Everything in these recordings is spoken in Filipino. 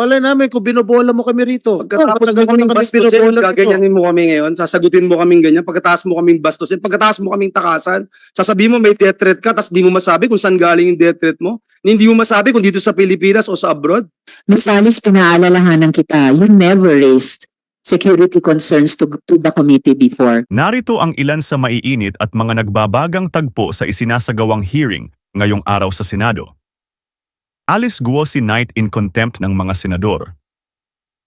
Wala namin kung binobola mo kami rito. Pagkatapos mo kaming kami bastusin, gaganyanin mo kami ngayon, sasagutin mo kaming ganyan, pagkatapos mo kaming bastusin, pagkatapos mo kaming takasan, sasabihin mo may death threat ka, tapos di mo masabi kung saan galing yung death threat mo, hindi mo masabi kung dito sa Pilipinas o sa abroad. Ms. Alice, pinaalalahanan kita, you never raised security concerns to, to the committee before. Narito ang ilan sa maiinit at mga nagbabagang tagpo sa isinasagawang hearing ngayong araw sa Senado. Alice Guo si Knight in contempt ng mga senador.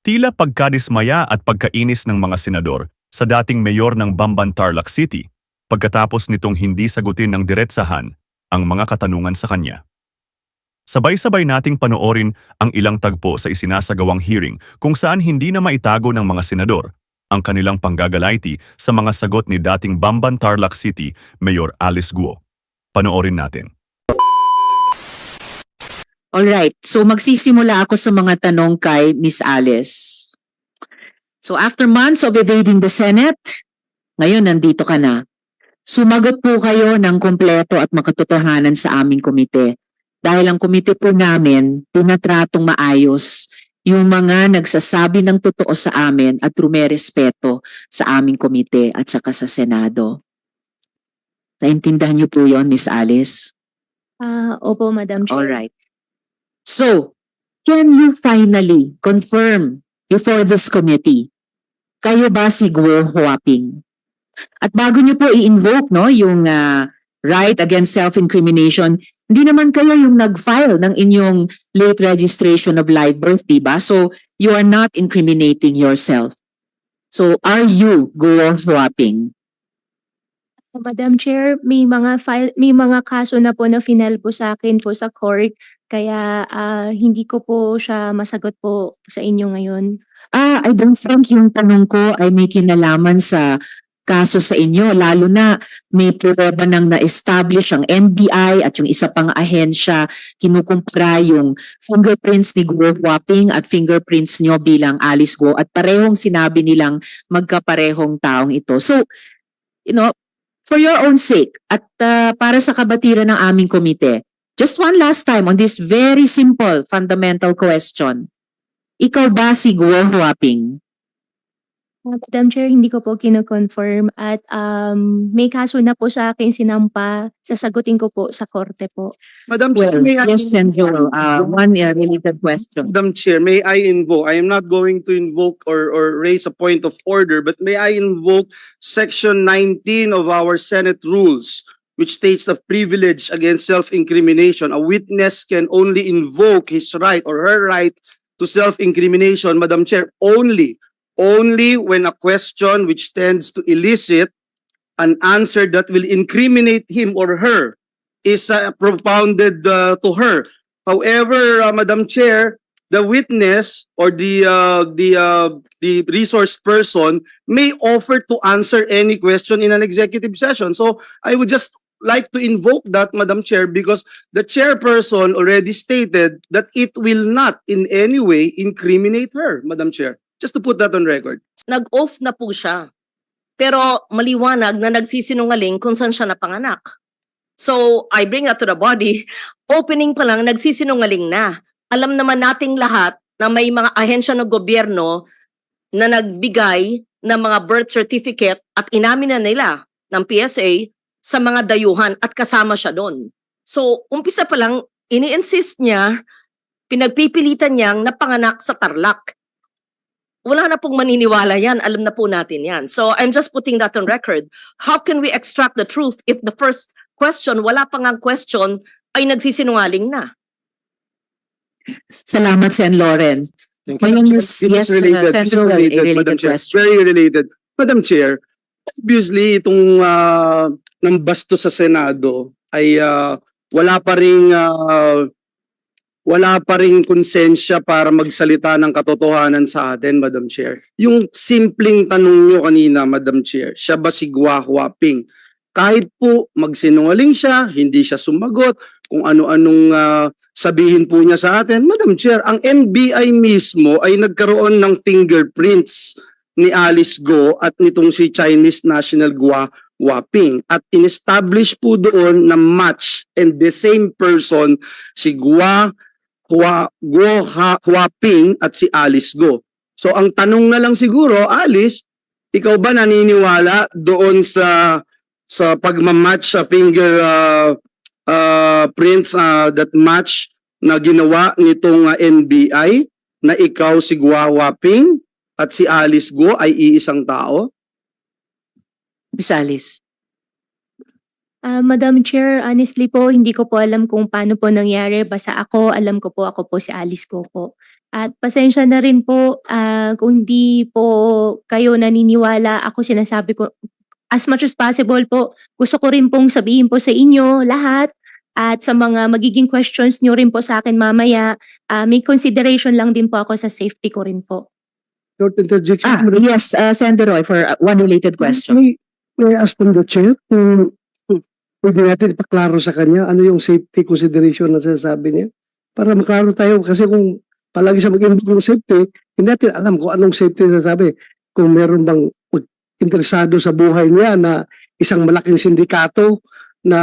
Tila pagkadismaya at pagkainis ng mga senador sa dating mayor ng Bamban Tarlac City pagkatapos nitong hindi sagutin ng diretsahan ang mga katanungan sa kanya. Sabay-sabay nating panoorin ang ilang tagpo sa isinasagawang hearing kung saan hindi na maitago ng mga senador ang kanilang panggagalayti sa mga sagot ni dating Bamban Tarlac City Mayor Alice Guo. Panoorin natin. Alright, so magsisimula ako sa mga tanong kay Miss Alice. So after months of evading the Senate, ngayon nandito ka na. Sumagot po kayo ng kompleto at makatotohanan sa aming komite. Dahil ang komite po namin, tinatratong maayos yung mga nagsasabi ng totoo sa amin at rumerespeto sa aming komite at saka sa Senado. Naintindahan niyo po yon Miss Alice? Ah, opo, Madam Chair. All right. So, can you finally confirm before this committee, kayo ba si Guo Huaping? At bago niyo po i-invoke no, yung ah, right against self-incrimination, hindi naman kayo yung nag-file ng inyong late registration of live birth, di ba? So, you are not incriminating yourself. So, are you Guo Huaping? Madam Chair, may mga file, may mga kaso na po na final po sa akin po sa court kaya ah, hindi ko po siya masagot po sa inyo ngayon. Ah, I don't think yung tanong ko ay may kinalaman sa kaso sa inyo, lalo na may prueba nang na-establish ang NBI at yung isa pang ahensya, kinukumpara yung fingerprints ni Guo Huaping at fingerprints nyo bilang Alice Guo at parehong sinabi nilang magkaparehong taong ito. So, you know, for your own sake at ah, para sa kabatiran ng aming komite, just one last time on this very simple fundamental question. Ikaw ba si Guo Huaping? Ah, Madam Chair, hindi ko po kino-confirm at um, may kaso na po sa akin sinampa. Sasagutin ko po sa korte po. Madam Chair, Well, may I yes, Senjuro, uh, one uh, related question. Madam Chair, may I invoke, I am not going to invoke or, or raise a point of order, but may I invoke section 19 of our Senate rules, which states the privilege against self-incrimination. A witness can only invoke his right or her right to self-incrimination, Madam Chair, only, only when a question which tends to elicit an answer that will incriminate him or her is uh, propounded uh, to her. However, uh, Madam Chair, the witness or the uh, the uh, the resource person may offer to answer any question in an executive session. So I would just like to invoke that, Madam Chair, because the chairperson already stated that it will not in any way incriminate her, Madam Chair. Just to put that on record. nag-off na po siya. Pero maliwanag na nagsisinungaling kung saan siya napanganak. So, I bring that to the body. Opening pa lang, nagsisinungaling na. Alam naman nating lahat na may mga ahensya ng gobyerno na nagbigay ng mga birth certificate at inamin na nila ng PSA sa mga dayuhan at kasama siya doon. So, umpisa pa lang, ini-insist niya, pinagpipilitan niyang napanganak sa Tarlac wala na pong maniniwala yan. Alam na po natin yan. So I'm just putting that on record. How can we extract the truth if the first question, wala pang ang question, ay nagsisinungaling na? Salamat, Sen. Lawrence. Thank is- This yes, is related. uh, Senator, a related, related Madam Chair. question. Very related. Madam Chair, obviously itong uh, ng basto sa Senado ay ah, wala pa ring ah, wala pa ring konsensya para magsalita ng katotohanan sa atin, Madam Chair. Yung simpleng tanong nyo kanina, Madam Chair, siya ba si Gua Huaping? Kahit po magsinungaling siya, hindi siya sumagot, kung ano-anong ah, sabihin po niya sa atin. Madam Chair, ang NBI mismo ay nagkaroon ng fingerprints ni Alice Go at nitong si Chinese National Gua Waping at inestablish po doon na match and the same person si Gua Hua, Guo Ha, Huaping at si Alice Go. So ang tanong na lang siguro, Alice, ikaw ba naniniwala doon sa sa pagmamatch sa finger uh, uh, prints uh, that match na ginawa nitong uh, NBI na ikaw si Gua Huaping at si Alice Go ay iisang tao? Miss Alice. Ah, Madam Chair, honestly po, hindi ko po alam kung paano po nangyari. Basta ako, alam ko po, ako po si Alice ko po. At pasensya na rin po ah, kung hindi po kayo naniniwala. Ako sinasabi ko, as much as possible po, gusto ko rin pong sabihin po sa inyo lahat at sa mga magiging questions nyo rin po sa akin mamaya, ah, may consideration lang din po ako sa safety ko rin po. Short interjection. Ah, Madam- yes, uh, Senator Roy, for uh, one related question. May, may I ask from the chair kung pwede natin ipaklaro sa kanya ano yung safety consideration na sinasabi niya para maklaro tayo kasi kung palagi siya mag-involve ng safety, hindi natin alam kung anong safety na sabi. Kung meron bang interesado sa buhay niya na isang malaking sindikato na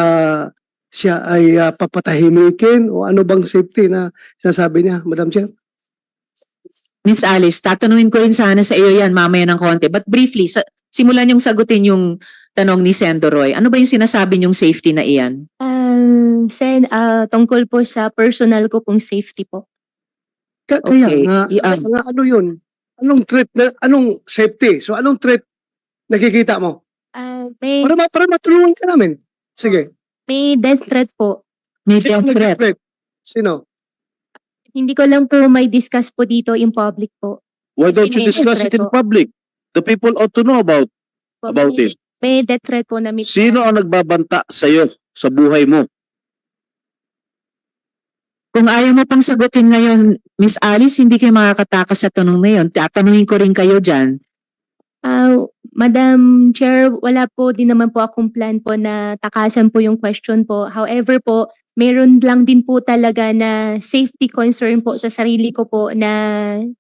siya ay ah, papatahimikin o ano bang safety na sinasabi niya, Madam Chair? Miss Alice, tatanungin ko rin sana sa iyo yan mamaya ng konti. But briefly, sa, simulan yung sagutin yung tanong ni Senator Roy. Ano ba yung sinasabi niyong safety na iyan? Um, sen, ah, tungkol po sa personal ko pong safety po. Ka- Okay, Kaya nga, i- ah. nga, ano yun? Anong threat na, anong safety? So anong threat nakikita mo? Ah, may, Para, ma- para matulungan ka namin. Sige. may death threat po. May Sino death threat. nag-threat? Sino? Hindi ko lang po may discuss po dito in public po. Why don't you discuss it in public? The people ought to know about About it. May death threat po na may sino ang nagbabanta sa iyo sa buhay mo. Kung ayaw mo pang sagutin ngayon, Miss Alice, hindi kayo makakatakas sa tanong na yun. Tatanungin ko rin kayo dyan. Ah, Madam Chair, wala po din naman po akong plan po na takasan po yung question po. However po, meron lang din po talaga na safety concern po sa sarili ko po na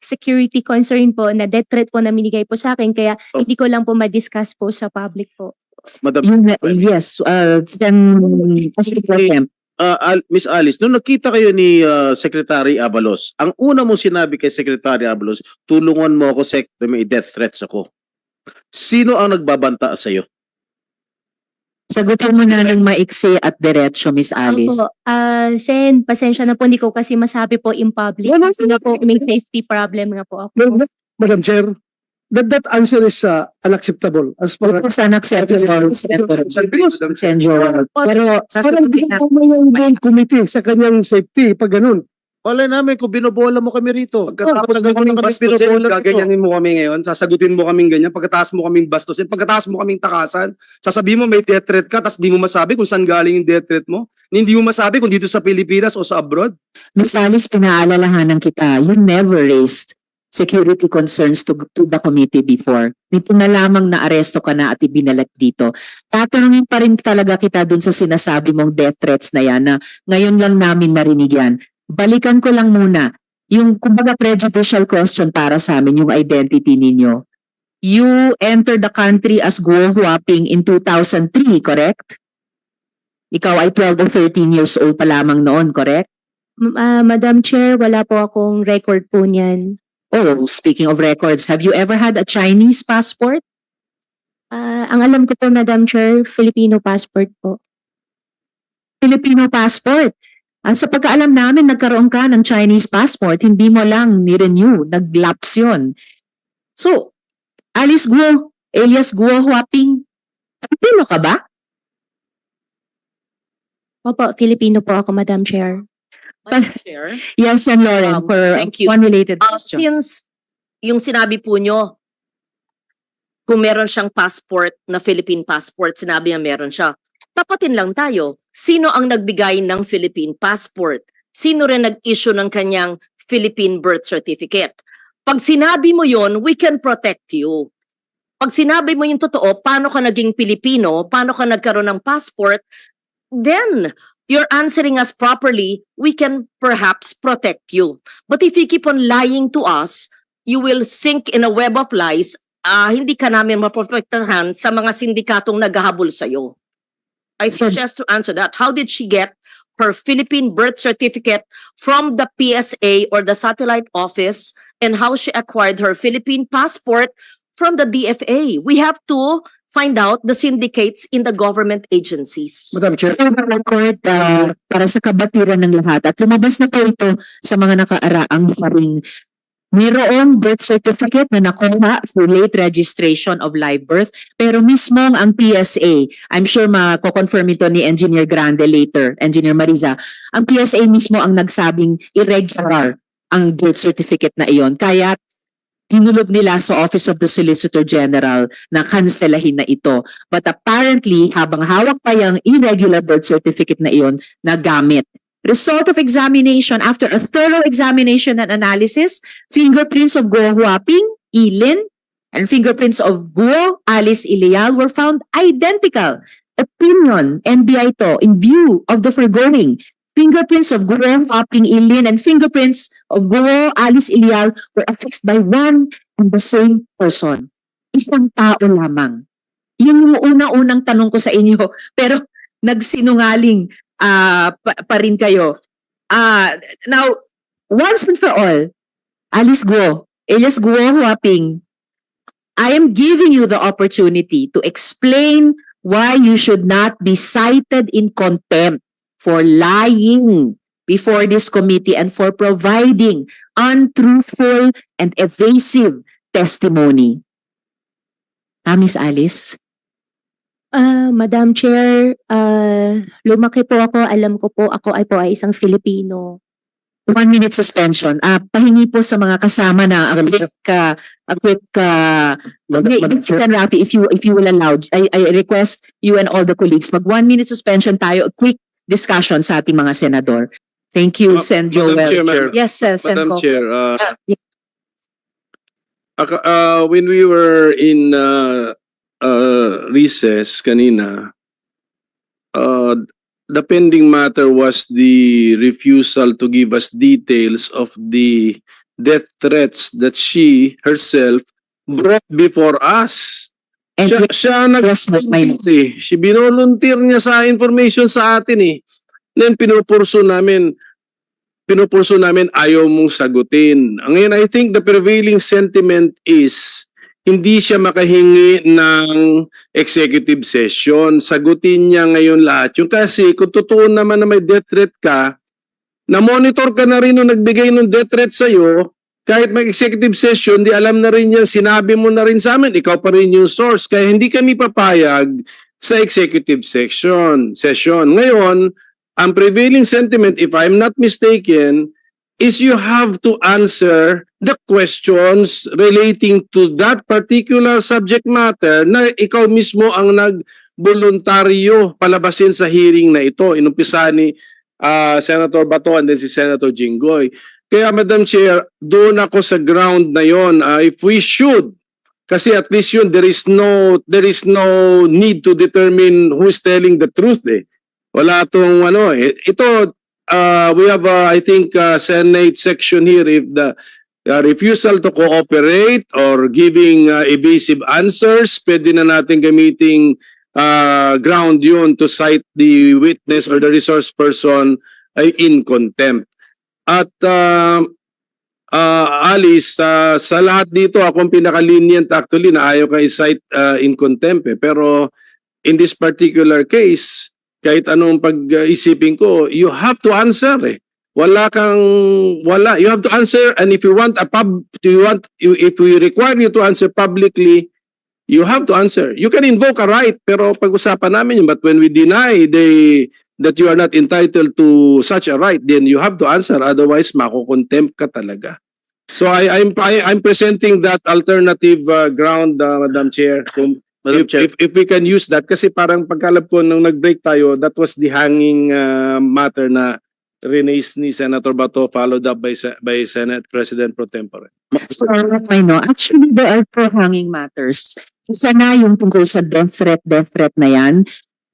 security concern po na death threat po na minigay po sa akin. Kaya Oh. hindi ko lang po ma-discuss po sa public po. Madam Yun, yes, uh, Pro Temp. uh, Al- Miss Alice, nung nakita kayo ni uh, Secretary Abalos, ang una mo sinabi kay Secretary Abalos, tulungan mo ako sec, may death threats ako. Sino ang nagbabanta sa iyo? Sagutin mo na ng maiksi at diretso, Miss Alice. Opo, ah, Sen, pasensya na po, hindi ko kasi masabi po in public. Wala Kasi nga po, may safety problem nga po ako. Madam Chair, that that answer is uh, unacceptable as far as It's unacceptable, Senator Sen. Joel. Pero parang sasagutin hindi na. mo may yung committee sa kanyang safety pag ganun. Wala namin kung binobola mo kami rito. Oh, Pagkatapos ng kaming binobola bastusin, mo. gaganyanin mo kami ngayon, sasagutin mo kaming ganyan, pagkatapos mo kaming bastusin, pagkatapos mo kaming takasan, sasabihin mo may death threat ka, tapos di mo masabi kung saan galing yung death threat mo. Hindi mo masabi kung dito sa Pilipinas o sa abroad. Miss Alice, pinaalalahanan kita, you never raised security concerns to, to the committee before. Nito na lamang na aresto ka na at ibinalat dito. Tatanungin pa rin talaga kita dun sa sinasabi mong death threats na yan na ngayon lang namin narinig yan. Balikan ko lang muna yung kumbaga prejudicial question para sa amin, yung identity ninyo. You entered the country as Guo Huaping in 2003, correct? Ikaw ay 12 or 13 years old pa lamang noon, correct? Ah, Madam Chair, wala po akong record po niyan. Oh, speaking of records, have you ever had a Chinese passport? Ah, ang alam ko po, Madam Chair, Filipino passport po. Filipino passport. Ah, sa pagkaalam namin, nagkaroon ka ng Chinese passport, hindi mo lang ni-renew, nag-lapse yun. So, Alice Guo, alias Guo Huaping, Filipino ka ba? Opo, Filipino po ako, Madam Chair. Madam Chair. Yes, and Lauren, Um, for thank you. one related Uh, question. since yung sinabi po nyo, kung meron siyang passport na Philippine passport, sinabi niya meron siya. Tapatin lang tayo. Sino ang nagbigay ng Philippine passport? Sino rin nag-issue ng kanyang Philippine birth certificate? Pag sinabi mo yon, we can protect you. Pag sinabi mo yung totoo, paano ka naging Pilipino, paano ka nagkaroon ng passport, then you're answering us properly, we can perhaps protect you. But if you keep on lying to us, you will sink in a web of lies. Ah, hindi ka namin maprotektahan sa mga sindikatong naghahabol sa iyo. I So- suggest to answer that. How did she get her Philippine birth certificate from the PSA or the satellite office and how she acquired her Philippine passport from the DFA. We have to find out the syndicates in the government agencies. Madam Chair. For the record, uh, para sa kabatiran ng lahat, at lumabas na po ito sa mga nakaaraang hearing, mayroong birth certificate na nakuha through late registration of live birth, pero mismo ang PSA, I'm sure mako-confirm ito ni Engineer Grande later, Engineer Mariza, ang PSA mismo ang nagsabing irregular ang birth certificate na iyon. Kaya tinulog nila sa Office of the Solicitor General na kanselahin na ito. But apparently, habang hawak pa yung irregular birth certificate na iyon, nagamit. Result of examination, after a thorough examination and analysis, fingerprints of Guo Huaping, Ilin, and fingerprints of Guo, Alice Ilial were found identical. Opinion, NBI to, in view of the foregoing, fingerprints of Guo Huaping, Ilin, and fingerprints of Guo, Alice Ilial were affixed by one and the same person. Isang tao lamang. Yun yung una-unang tanong ko sa inyo. Pero nagsinungaling ah pa, pa rin kayo. Ah, now, once and for all, Alice Guo, alias Guo Huaping, I am giving you the opportunity to explain why you should not be cited in contempt for lying before this committee and for providing untruthful and evasive testimony. Ah, Miss Alice? Ah, Madam Chair, ah, lumaki po ako, alam ko po ako ay po ay isang Filipino. one minute suspension. Ah, pahingi po sa mga kasama na a quick uh, a quick uh, Madam, Madam Chair. Sen. Rafi, if you if you will allow, I, I request you and all the colleagues mag one minute suspension tayo, a quick discussion sa ating mga senador. Thank you, Ma- Sen. Madam Joel. Chair, ma'am. Yes, uh, Sen. Madam. Chair, uh, Ah, yeah. aka- uh, when we were in uh, uh, recess kanina, uh, the pending matter was the refusal to give us details of the death threats that she herself brought before us. And Siya, siya nag eh. Si binolunteer niya sa information sa atin eh. Then pinupurso namin, pinupurso namin ayaw mong sagutin. Ngayon, I think the prevailing sentiment is hindi siya makahingi ng executive session. Sagutin niya ngayon lahat. Yung kasi kung totoo naman na may death threat ka, na-monitor ka na rin nung nagbigay ng death threat sa'yo, kahit may executive session, di alam na rin yan, sinabi mo na rin sa amin, ikaw pa rin yung source. Kaya hindi kami papayag sa executive section, session. Ngayon, ang prevailing sentiment, if I'm not mistaken, is you have to answer the questions relating to that particular subject matter na ikaw mismo ang nagboluntaryo palabasin sa hearing na ito. Inumpisa ni ah, Senator Bato and then si Senator Jinggoy. Kaya Madam Chair, doon ako sa ground na yon. Ah, if we should, kasi at least yun, there is no there is no need to determine who is telling the truth eh. Wala tong ano eh. Ito uh, we have uh, I think uh, Senate section here if the uh, refusal to cooperate or giving uh, evasive answers, pwede na natin gamiting uh, ground yun to cite the witness or the resource person ay in contempt. At uh, uh, Alice, uh, sa lahat dito, akong pinaka-lenient actually na ayaw ka i-cite uh, in contempt eh. Pero in this particular case, kahit anong pag-isipin ko, you have to answer eh. Wala kang, wala. You have to answer and if you want a pub, you want, if we require you to answer publicly, you have to answer. You can invoke a right, pero pag-usapan namin yun. But when we deny the that you are not entitled to such a right, then you have to answer. Otherwise, makukontempt ka talaga. So I, I'm I, I'm presenting that alternative uh, ground, uh, Madam Chair. Kung, Madam if, Chair. if, if we can use that, kasi parang pagkalap ko nung nag-break tayo, that was the hanging uh, matter na release ni Senator Bato followed up by by Senate President Pro Tempore. So, I know. Actually, there are two hanging matters. Isa na yung tungkol sa death threat, death threat na yan.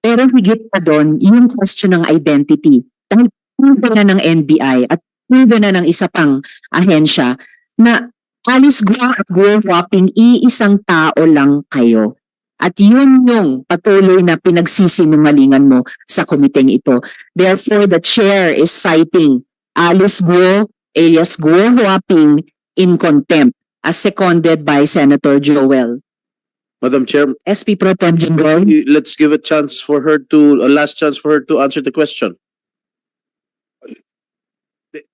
Pero higit pa doon, yung question ng identity. Dahil proven na ng NBI at proven na ng isa pang ahensya na Alice Guo at Guo Huaping, iisang tao lang kayo. At yun yung patuloy na pinagsisinungalingan mo sa komiteng ito. Therefore, the chair is citing Alice Guo alias Guo Huaping in contempt as seconded by Senator Joel. Madam Chair, SP Pro Tem let's give a chance for her to, a last chance for her to answer the question.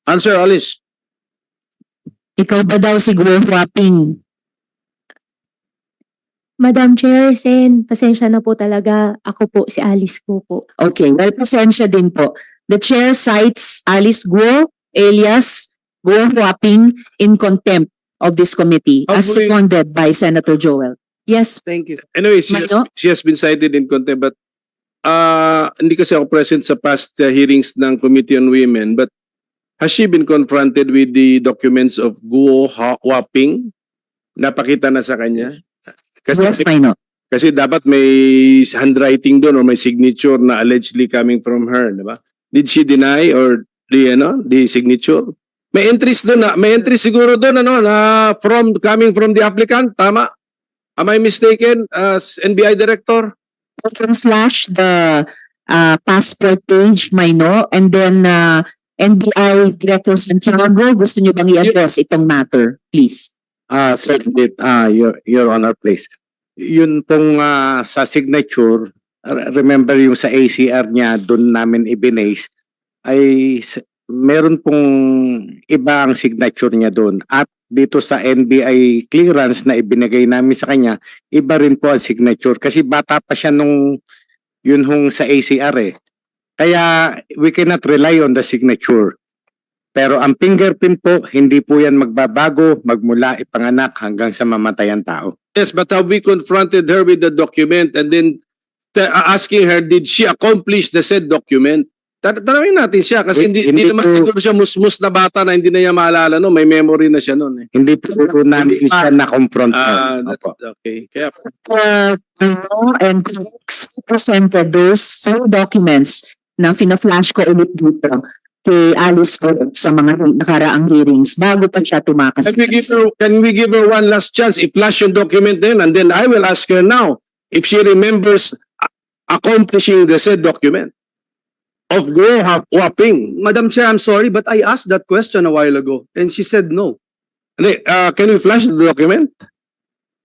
Answer, Alice. Ikaw ba daw si Guo Huaping? Madam Chair, Sen, pasensya na po talaga. Ako po, si Alice ko po. Okay, well, pasensya din po. The chair cites Alice Guo alias Guo Huaping in contempt of this committee as Hopefully- seconded by Senator Joel. Yes, Thank you. Anyway, she has, Mayo? she has been cited in contempt but uh, hindi kasi ako present sa past uh, hearings ng Committee on Women but has she been confronted with the documents of Guo Ha- Huaping? Napakita na sa kanya? Kasi, yes, Maino. kasi dapat may handwriting doon or may signature na allegedly coming from her, di ba? Did she deny or the ano, the signature? May entries doon na, may entries siguro doon ano na from coming from the applicant, tama? Am I mistaken as NBI director? You can flash the uh, passport page, Maino, and then uh, NBI Director Santiago, gusto niyo bang i-address itong matter, please? Ah, certainly, ah, your, your honor, please. Yun pong ah, sa signature, remember yung sa ACR niya, doon namin ibinase, ay meron pong ibang signature niya doon. At dito sa NBI clearance na ibinigay namin sa kanya, iba rin po ang signature. Kasi bata pa siya nung yun hong sa ACR eh. Kaya we cannot rely on the signature. Pero ang fingerprint po, hindi po yan magbabago magmula ipanganak hanggang sa mamatayang tao. Yes, but have we confronted her with the document and then asking her, did she accomplish the said document? Tar- Tanawin natin siya kasi Hindi- hindi, hindi hindi naman po- siguro siya musmus na bata na hindi na niya maalala no, may memory na siya noon eh. Hindi po po namin Hindi siya na-confront. Ah, that- Opo. okay. Kaya uh, ano, and colleagues presented those same documents na fina-flash ko ulit dito kay Alice ko sa mga nakaraang hearings bago pa siya tumakas. Can we give her, can we give her one last chance? I-flash yung document din and then I will ask her now if she remembers accomplishing the said document of Go. Madam Chair, I'm sorry, but I asked that question a while ago and she said no. Uh, can we flash the document?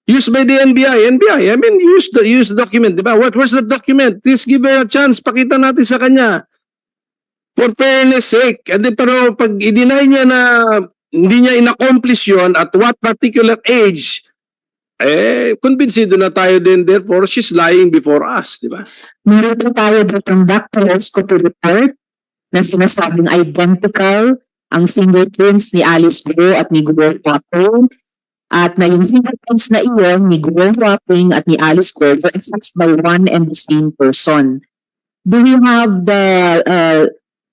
Used by the NBI. NBI, I mean, use the, use the document, di ba? What, where's the document? Please give her a chance. Pakita natin sa kanya. For fairness sake. And then, pero pag i-deny niya na hindi niya in-accomplish yun at what particular age, eh, convinced na tayo din. Therefore, she's lying before us, di ba? Meron po tayo ditong doctoroscopy report na sinasabing identical ang fingerprints ni Alice Guo at ni Guo Huaping at na yung fingerprints na iyon ni Guo Huaping at ni Alice Guo were affixed by one and the same person. Do we have the uh,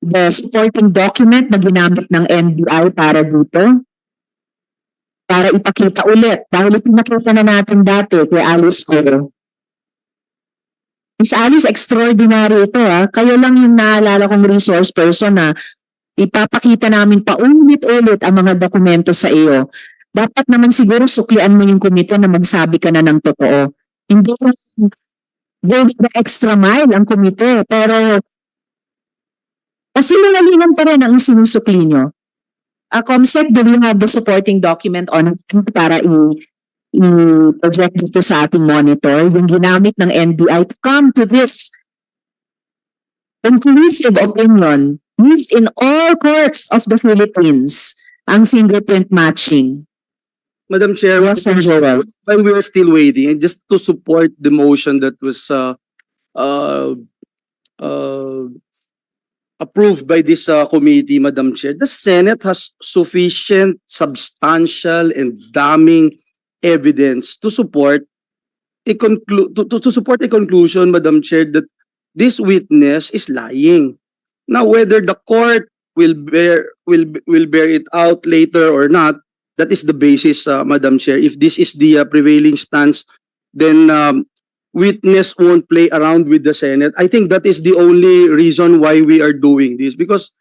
the supporting document na ginamit ng NBI para dito? Para ipakita ulit. Dahil ipinakita na natin dati kay Alice Guo Miss Alice, extraordinary ito ah. Kayo lang yung naalala kong resource person na ipapakita namin paulit-ulit ang mga dokumento sa iyo. Dapat naman siguro suklian mo yung komite na magsabi ka na ng totoo. Hindi go the extra mile ang komite, pero kasi nangalingan pa rin ang sinusukli nyo. Uh, Comsec, do we have the supporting document on para i- i-project dito sa ating monitor, yung ginamit ng NBI to come to this conclusive opinion used in all courts of the Philippines, ang fingerprint matching. Madam Chair, Yes, Joel. while we are still waiting, and just to support the motion that was uh, uh, uh, approved by this uh, committee, Madam Chair, the Senate has sufficient, substantial, and damning evidence to support a conclu- to, to, to support a conclusion, Madam Chair, that this witness is lying. Now, whether the court will bear will will bear it out later or not, that is the basis, uh, Madam Chair. If this is the uh, prevailing stance, then um, witness won't play around with the Senate. I think that is the only reason why we are doing this because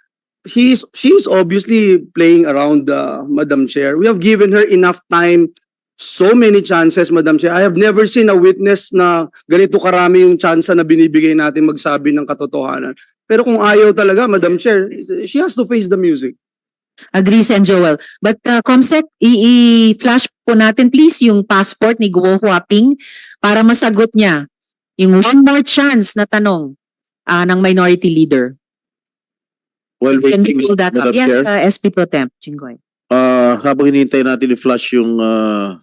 he's she's obviously playing around, uh, Madam Chair. We have given her enough time so many chances, Madam Chair. I have never seen a witness na ganito karami yung chance na binibigay natin magsabi ng katotohanan. Pero kung ayaw talaga, Madam Chair, she has to face the music. Agree, Sen Joel. But uh, Comsec, i-flash po natin please yung passport ni Guo Huaping para masagot niya yung one more chance na tanong ah, ng minority leader. While Can waiting, you pull that up? Yes, Chair, uh, SP Pro Temp, Jinggoy. uh, habang hinihintay natin i-flash yung uh,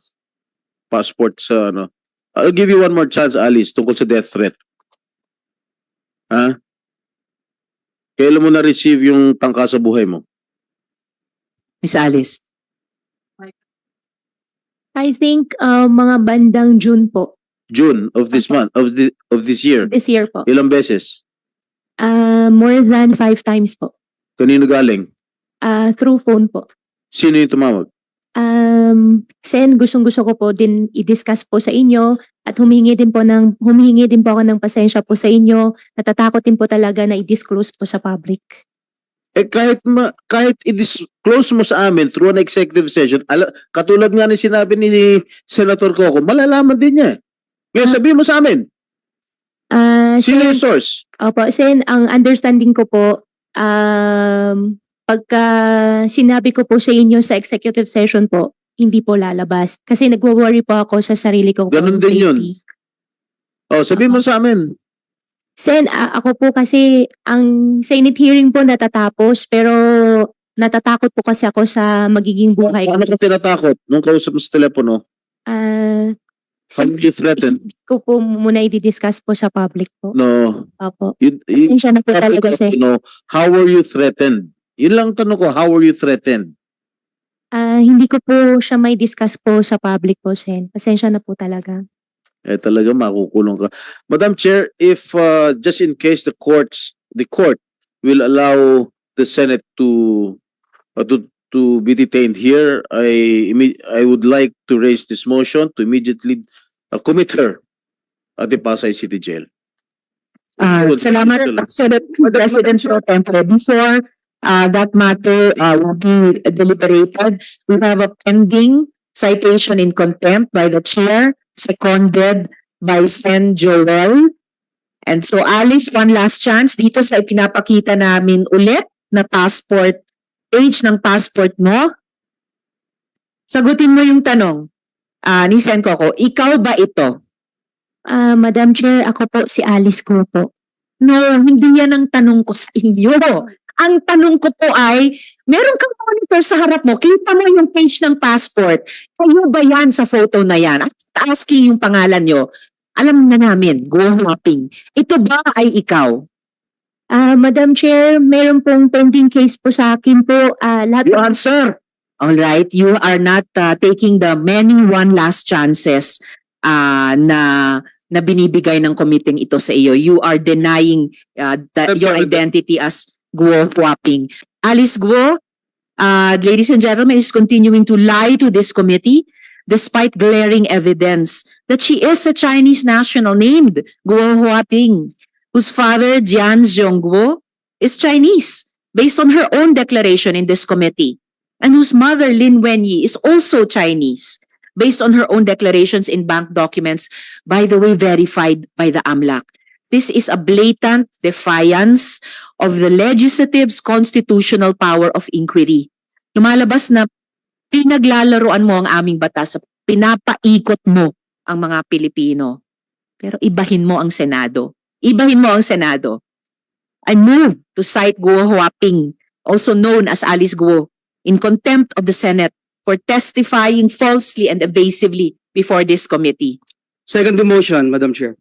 passport sa ano, I'll give you one more chance, Alice, tungkol sa death threat. Ha? Kailan mo na-receive yung tangka sa buhay mo? Miss Alice. I think uh, mga bandang June po, June of this month, of the of this year. this year po. Ilang beses? Uh, more than five times po. Kanino galing? Uh, through phone po. Sino yung tumawag? Um, Sen, gustong-gusto ko po din i-discuss po sa inyo at humingi din po ng humingi din po ako ng pasensya po sa inyo. Natatakot din po talaga na i-disclose po sa public. Eh kahit ma, kahit i-disclose mo sa amin through an executive session, ala, katulad nga ni sinabi ni Senator Coco, malalaman din niya. Ngayon Ah. sabihin mo sa amin, Ah, sino yung source? Opo, Sen, ang understanding ko po, um, pagka sinabi ko po sa inyo sa executive session po, hindi po lalabas. Kasi nagwo-worry po ako sa sarili ko. Ganun din yun. Oh, sabihin mo sa amin. Sen, a- ako po kasi ang Senate hearing po natatapos pero natatakot po kasi ako sa magiging buhay ko. Ano ka tinatakot nung kausap mo sa telepono? Ah, How you threaten? ko po muna i-discuss po sa public po. No. Opo. You, you, Pasensya na po talaga, Sen. no, how were you threatened? Yun lang tanong ko, how were you threatened? Ah, hindi ko po siya may discuss po sa public po, Sen. Pasensya na po talaga. Eh talaga makukulong ka. Madam Chair, if uh, just in case the courts, the court will allow the Senate to uh, to to be detained here, I I would like to raise this motion to immediately uh, commit her at the Pasay City Jail. Ah, Good. salamat, Senate President Pro Tempore. Before uh, that matter uh, will be deliberated, we have a pending citation in contempt by the chair, seconded by Sen Joel. And so Alice, one last chance dito sa ipinapakita namin ulit na passport, age ng passport mo. Sagutin mo yung tanong. Ah, ni Sen Coco, ikaw ba ito? Ah, Madam Chair, ako po si Alice ko po. No, hindi yan ang tanong ko sa inyo. Ang tanong ko po ay, meron kang monitor sa harap mo, kita mo yung page ng passport. Kayo ba yan sa photo na yan? At asking yung pangalan nyo. Alam na namin, go hopping. Ito ba ay ikaw? Ah, Madam Chair, meron pong pending case po sa akin po. Ah, lahat You answer. All right, you are not uh, taking the many one last chances uh, na na binibigay ng committee ito sa iyo. You are denying uh, the, your identity as Guo Huaping. Alice Guo, uh, ladies and gentlemen, is continuing to lie to this committee despite glaring evidence that she is a Chinese national named Guo Huaping, whose father, Jian Zhongguo, is Chinese based on her own declaration in this committee and whose mother, Lin Wenyi, is also Chinese, based on her own declarations in bank documents, by the way, verified by the AMLAC. This is a blatant defiance of the legislative's constitutional power of inquiry. Lumalabas na pinaglalaroan mo ang aming batas, pinapaikot mo ang mga Pilipino. Pero ibahin mo ang Senado. Ibahin mo ang Senado. I move to cite Guo Huaping, also known as Alice Guo, in contempt of the Senate for testifying falsely and evasively before this committee. Second the motion, Madam Chair.